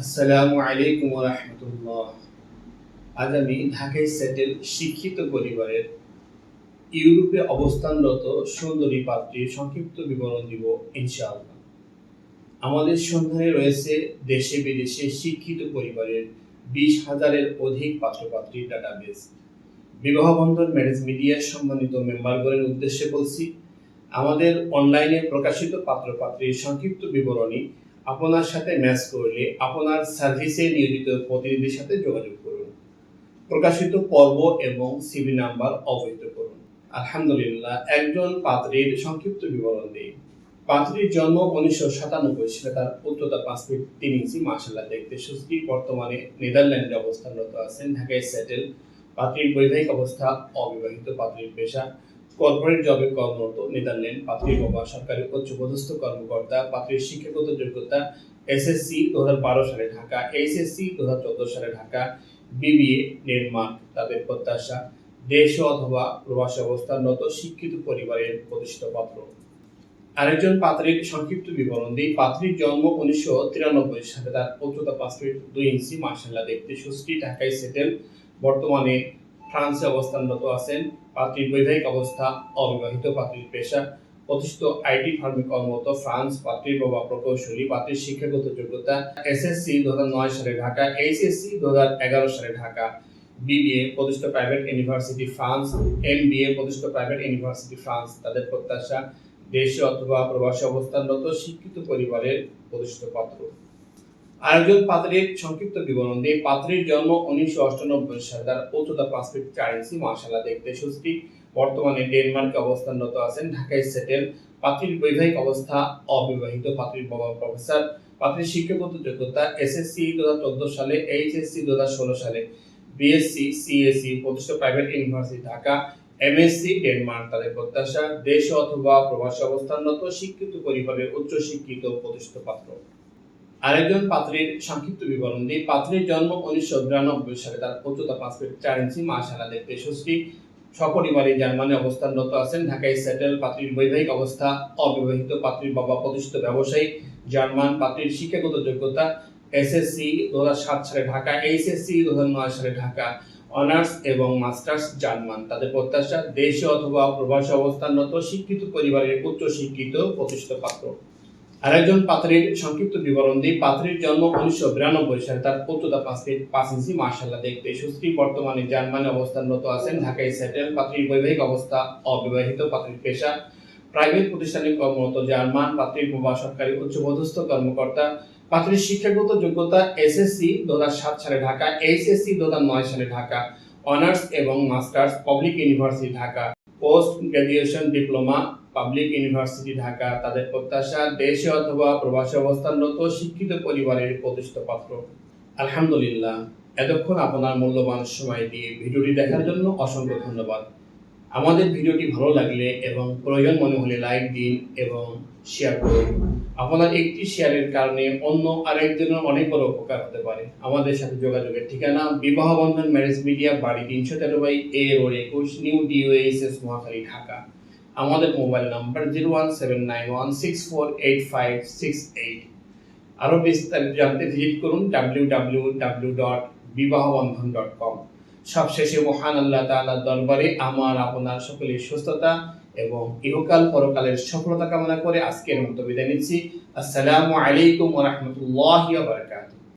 আসসালামু আলাইকুম রহমতুল্লাহ। আজ আমি ঢাকায় সেটেল শিক্ষিত পরিবারের ইউরোপে অবস্থানরত সুন্দরী পাত্রীর সংক্ষিপ্ত বিবরণ দিব, ইনশাআল্লাহ। আমাদের সন্ধানে রয়েছে দেশে বিদেশে শিক্ষিত পরিবারের বিশ হাজারের অধিক পাত্রপাত্রীর ডাটাবেস বিবাহ বন্ধন ম্যারেজ মিডিয়ার সম্মানিত মেম্বারগণের উদ্দেশ্যে বলছি, আমাদের অনলাইনে প্রকাশিত পাত্রপাত্রীর সংক্ষিপ্ত বিবরণী আপনার সাথে ম্যাচ করলে আপনার সার্ভিসে নিয়োজিত প্রতিনিধির সাথে যোগাযোগ করুন। প্রকাশিত পর্ব এবং সিবি নাম্বার অবহিত করুন। আলহামদুলিল্লাহ, একজন পাত্রীর সংক্ষিপ্ত বিবরণ দিই। পাত্রীর জন্ম উনিশশো সাতানব্বই সালে, তার উচ্চতা পাঁচ ফিট তিন ইঞ্চি মাসাল্লাহ দেখতে সুস্থি বর্তমানে নেদারল্যান্ডে অবস্থানরত আছেন। ঢাকায় সেটেল পাত্রীর বৈবাহিক অবস্থা অবিবাহিত, পাত্রীর পেশা কর্পোরেট জবে কর্মরত নেদারল্যান্ড পাত্রীর বাবা সরকারি উচ্চপদস্থ কর্মকর্তা পাত্রীর শিক্ষাগত যোগ্যতা, এসএসসি দু হাজার বারো সালে ঢাকা, এইচএসসি দু হাজার চোদ্দ সালে ঢাকা, বিবিএ ডেনমার্ক তাদের প্রত্যাশা, দেশ অথবা প্রবাসী অবস্থানরত শিক্ষিত পরিবারের প্রতিষ্ঠিত পাত্র। আরেকজন পাত্রীর সংক্ষিপ্ত বিবরণ দিই। পাত্রীর জন্ম উনিশশো তিরানব্বই সালে, তার উচ্চতা পাঁচ ফিট দুই ইঞ্চি মার্শাল্লাহ দেখতে সুস্থি, ঢাকায় সেটেল, বর্তমানে ফ্রান্সে অবস্থানরত আছেন। পাত্রীর বৈবাহিক অবস্থা, অবিবাহিত পাত্রীর পেশা, প্রতিষ্ঠিত আইটি ফার্মে কর্মরত ফ্রান্স পাত্রীর বাবা প্রকৌশলী, পাত্রীর শিক্ষাগত যোগ্যতা, এসএসসি দু নয় সালে ঢাকা, এইচএসসি দু এগারো সালে ঢাকা, বিবিএ প্রতিষ্ঠিত প্রাইভেট ইউনিভার্সিটি ফ্রান্স, এমবিএ প্রতিষ্ঠিত প্রাইভেট ইউনিভার্সিটি ফ্রান্স, তাদের প্রত্যাশা, দেশে অথবা প্রবাসী অবস্থানরত শিক্ষিত পরিবারের প্রতিষ্ঠিত পাত্র। আরেকজন পাত্রীর সংক্ষিপ্ত বিবরণ দিয়ে পাত্রীর জন্ম উনিশশো অষ্টানব্বই সালে। তার উচ্চতা পাঁচ ফিট চার ইঞ্চি। মার্শাল্লাহ দেখতে সুস্থি বর্তমানে ডেনমার্কে অবস্থানরত আছেন ঢাকায় সেটেল। পাত্রীর বৈবাহিক অবস্থা অবিবাহিত। পাত্রীর বাবা প্রফেসর। পাত্রীর শিক্ষাগত যোগ্যতা এসএসসি দু হাজার চোদ্দ সালে, এইচএসসি দু হাজার ষোলো সালে। বিএসসি, সিএসসি প্রতিষ্ঠিত private university, Dhaka. MSc, Denmark, তাদের প্রত্যাশা। দেশ অথবা প্রবাসী অবস্থানরত শিক্ষিত পরিবারের উচ্চ শিক্ষিত প্রতিষ্ঠিত পাত্র। আরেকজন পাত্রীর সংক্ষিপ্ত বিবরণ দিই পাত্রীর জন্ম উনিশশো বিরানব্বই সালে তার উচ্চতা পাঁচ ফিট চার ইঞ্চি মাসালা দেখতে সুস্থি সপরিবারে জার্মানি অবস্থানরত আছেন। ঢাকায় সেটেল পাত্রীর বৈবাহিক অবস্থা, অবিবাহিত পাত্রীর বাবা প্রতিষ্ঠিত ব্যবসায়ী, জার্মান পাত্রীর শিক্ষাগত যোগ্যতা, এসএসসি দু সাত সালে ঢাকা এইচএসসি দু নয় সালে ঢাকা, অনার্স এবং মাস্টার্স জার্মান। তাদের প্রত্যাশা দেশে অথবা প্রবাসী অবস্থানরত শিক্ষিত পরিবারের উচ্চ শিক্ষিত প্রতিষ্ঠিত পাত্র। আরেকজন পাত্রীর সংক্ষিপ্ত বিবরণ দিই পাত্রীর জন্ম উনিশশো বিরানব্বই সালে তার উচ্চতা পাঁচ ফিট পাঁচ ইঞ্চি মার্শাল্লাহ দেখতে সুশ্রী বর্তমানে জার্মানি অবস্থানরত আছেন ঢাকায় সেটেল। পাত্রীর বৈবাহিক অবস্থা অবিবাহিত, পাত্রীর পেশা প্রাইভেট প্রতিষ্ঠানে কর্মরত জার্মান। পাত্রীর সরকারি উচ্চপদস্থ কর্মকর্তা। পাত্রীর শিক্ষাগত যোগ্যতা এসএসসি দু সাত সালে ঢাকা, এইচএসসি দু নয় সালে ঢাকা, অনার্স এবং masters public university Dhaka. Post graduation diploma public university Dhaka তাদের প্রত্যাশা দেশে অথবা প্রবাসী অবস্থানরত শিক্ষিত পরিবারের প্রতিষ্ঠিত পাত্র। আলহামদুলিল্লাহ, এতক্ষণ আপনার মূল্যবান সময় দিয়ে ভিডিওটি দেখার জন্য অসংখ্য ধন্যবাদ। আমাদের ভিডিওটি ভালো লাগলে এবং প্রয়োজন মনে হলে লাইক দিন এবং শেয়ার করুন। আপনার একটি শেয়ারের কারণে অন্য আরেকজনের অনেক বড় উপকার হতে পারে। আমাদের সাথে যোগাযোগের ঠিকানা বিবাহ বন্ধন ম্যারেজ মিডিয়া বাড়ি তিনশো তেরো বাই এ রোড একুশ, নিউ ডিওএসএস মহাখালী, ঢাকা। আমাদের mobile number zero one seven nine one six four eight five six eight আরও বিস্তারিত জানতে ভিজিট করুন W W W dot Bibahabandhan dot com সবশেষে মহান আল্লাহ তাআলার দরবারে আমার, আপনার সকলের সুস্থতা এবং ইহকাল পরকালের সফলতা কামনা করে আজকের মতো বিদায় নিচ্ছি। আসসালামু আলাইকুম ওয়া বারাকাতুহু।